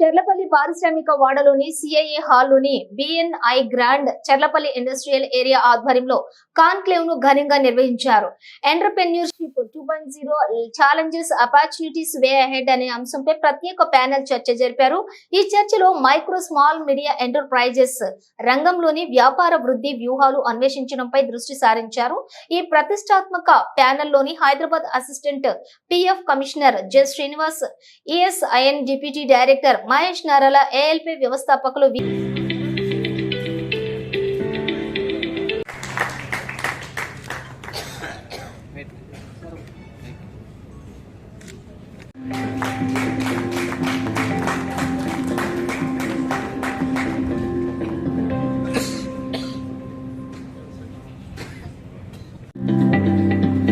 చెర్లపల్లి పారిశ్రామిక వాడలోని CIA హాల్లోని BNI grand Cherlapally industrial area ఆధ్వర్యంలో కాన్క్లేవ్ను ఘనంగా నిర్వహించారు. Entrepreneurship two point zero challenges opportunities way ahead అనే అంశంపై ప్రత్యేక ప్యానెల్ చర్చ జరిపారు. ఈ చర్చలో మైక్రో స్మాల్ మీడియా ఎంటర్ప్రైజెస్ రంగంలోని వ్యాపార వృద్ధి వ్యూహాలు అన్వేషించడంపై దృష్టి సారించారు. ఈ ప్రతిష్టాత్మక ప్యానెల్లోని Hyderabad assistant PF commissioner J Srinivas ESIN deputy director Mahesh నారాల ALP వ్యవస్థాపకులు వి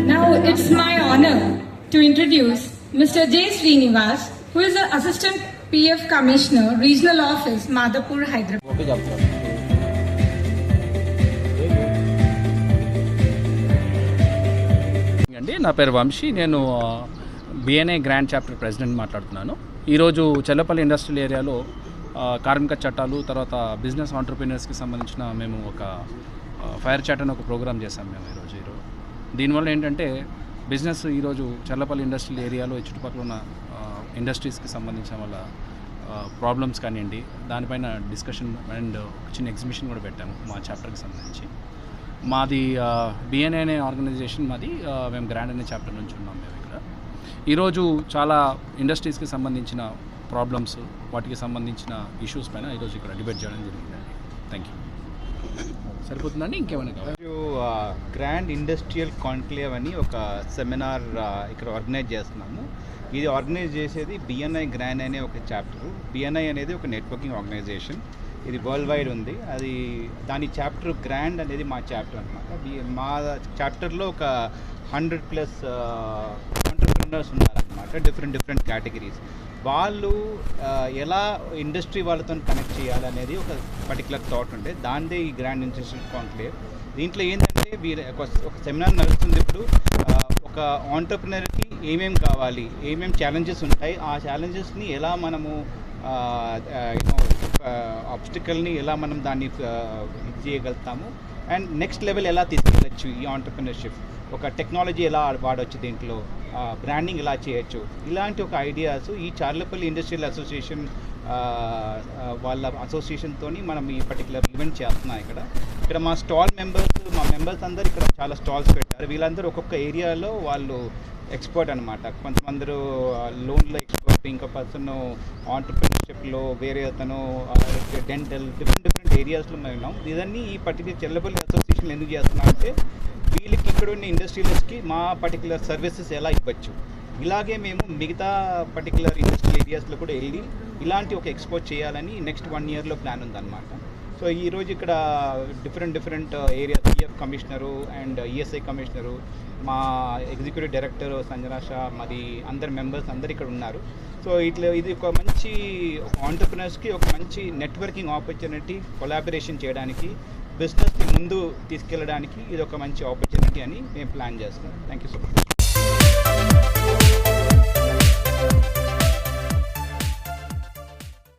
Now it's my honor to introduce Mr. J. Srinivas, who is the Assistant Regional Office, Madhapur, Hyderabad. Okay చెప్తాను అండి నా పేరు వంశీ. నేను బిఎన్ఏ గ్రాండ్ చాప్టర్ ప్రెసిడెంట్ మాట్లాడుతున్నాను. ఈరోజు Chellapalli industrial ఏరియాలో కార్మిక చట్టాలు తర్వాత బిజినెస్ ఆంటర్ప్రీనర్స్కి సంబంధించిన మేము ఒక ఫైర్ చాట్ అని ఒక ప్రోగ్రామ్ చేశాం మేము ఈరోజు ఈరోజు. దీనివల్ల ఏంటంటే బిజినెస్ ఈరోజు చెల్లపల్లి ఇండస్ట్రియల్ ఏరియాలో ఈ చుట్టుపక్కల ఉన్న ఇండస్ట్రీస్కి సంబంధించిన వాళ్ళ ప్రాబ్లమ్స్ కానివ్వండి దానిపైన డిస్కషన్ అండ్ చిన్న ఎగ్జిబిషన్ కూడా పెట్టాము మా చాప్టర్కి సంబంధించి. మాది బిఎన్ఏ అనే ఆర్గనైజేషన్ మాది మేము గ్రాండ్ అనే చాప్టర్ నుంచి ఉన్నాం మేము ఇక్కడ. ఈరోజు చాలా ఇండస్ట్రీస్కి సంబంధించిన ప్రాబ్లమ్స్ వాటికి సంబంధించిన ఇష్యూస్ పైన ఈరోజు ఇక్కడ డిబేట్ చేయడం జరిగిందండి. థ్యాంక్ యూ సరిపోతుందండి? ఇంకేమైనా గ్రాండ్ ఇండస్ట్రియల్ కాన్క్లేవ్ అని ఒక సెమినార్ uh, ఇక్కడ ఆర్గనైజ్ చేస్తున్నాము. ఇది ఆర్గనైజ్ చేసేది బిఎన్ఐ గ్రాండ్ అనే ఒక చాప్టర్ బిఎన్ఐ అనేది ఒక నెట్వర్కింగ్ ఆర్గనైజేషన్ ఇది వరల్డ్ వైడ్ ఉంది. అది దాని చాప్టర్ గ్రాండ్ అనేది మా చాప్టర్ అనమాట మా చాప్టర్లో ఒక హండ్రెడ్ ప్లస్ ఆంటర్ప్రినర్స్ ఉన్నారనమాట డిఫరెంట్ డిఫరెంట్ కేటగిరీస్ వాళ్ళు ఎలా ఇండస్ట్రీ వాళ్ళతో కనెక్ట్ చేయాలనేది ఒక పర్టికులర్ థాట్ ఉంటే దానిదే ఈ గ్రాండ్ ఇండస్ట్రియల్ కాన్క్లేవ్ దీంట్లో ఏంటంటే వీరు ఒక సెమినార్ నడుస్తుంది ఇప్పుడు. ఒక ఆంటర్ప్రినర్కి ఏమేమి కావాలి ఏమేం ఛాలెంజెస్ ఉంటాయి ఆ ఛాలెంజెస్ని ఎలా మనము యూనో ఆబ్స్టికల్ని ఎలా మనం దాన్ని ఇది చేయగలుగుతాము. అండ్ నెక్స్ట్ లెవెల్ ఎలా తీసుకెళ్ళచ్చు ఈ ఆంటర్ప్రినర్షిప్ ఒక టెక్నాలజీ ఎలా వాడవచ్చు దీంట్లో? బ్రాండింగ్ ఇలా చేయొచ్చు. ఇలాంటి ఒక ఐడియాస్ ఈ చార్లపల్లి ఇండస్ట్రియల్ అసోసియేషన్ వాళ్ళ అసోసియేషన్తో మనం ఈ పర్టికులర్ ఈవెంట్ చేస్తున్నాం ఇక్కడ. ఇక్కడ మా స్టాల్ మెంబర్స్ మా మెంబర్స్ అందరు ఇక్కడ చాలా స్టాల్స్ పెట్టారు. వీళ్ళందరూ ఒక్కొక్క ఏరియాలో వాళ్ళు ఎక్స్పర్ట్ అనమాట కొంతమందరు లోన్లో ఎక్స్పర్ట్ ఇంకో పర్సన్ ఆంటర్ప్రినర్షిప్లో వేరే అతను డెంటల్ డిఫరెంట్ డిఫరెంట్ ఏరియాస్లో మేము ఉన్నాం. ఇదన్నీ ఈ పర్టికులర్ చెల్లపల్లి అసోసియేషన్ ఎందుకు చేస్తున్నా అంటే వీళ్ళకి ఇక్కడ ఉన్న ఇండస్ట్రియలిస్ట్కి మా పర్టికులర్ సర్వీసెస్ ఎలా ఇవ్వచ్చు? ఇలాగే మేము మిగతా పర్టికులర్ ఇండస్ట్రియల్ ఏరియాస్లో కూడా వెళ్ళి ఇలాంటి ఒక ఎక్స్పోర్ట్ చేయాలని నెక్స్ట్ వన్ ఇయర్లో ప్లాన్ ఉందన్నమాట. సో ఈరోజు ఇక్కడ different different area PF commissioner and ESI commissioner మా ఎగ్జిక్యూటివ్ డైరెక్టర్ సంజనా షా మరి అందరు మెంబర్స్ అందరు ఇక్కడ ఉన్నారు. సో ఇట్లా ఇది ఒక మంచి ఆంటర్ప్రినర్స్కి ఒక మంచి నెట్వర్కింగ్ ఆపర్చునిటీ కొలాబరేషన్ చేయడానికి బిజినెస్ని ముందు తీసుకెళ్ళడానికి ఇది ఒక మంచి ఆపర్చునిటీ అని మేము ప్లాన్ చేస్తున్నాం. Thank you so much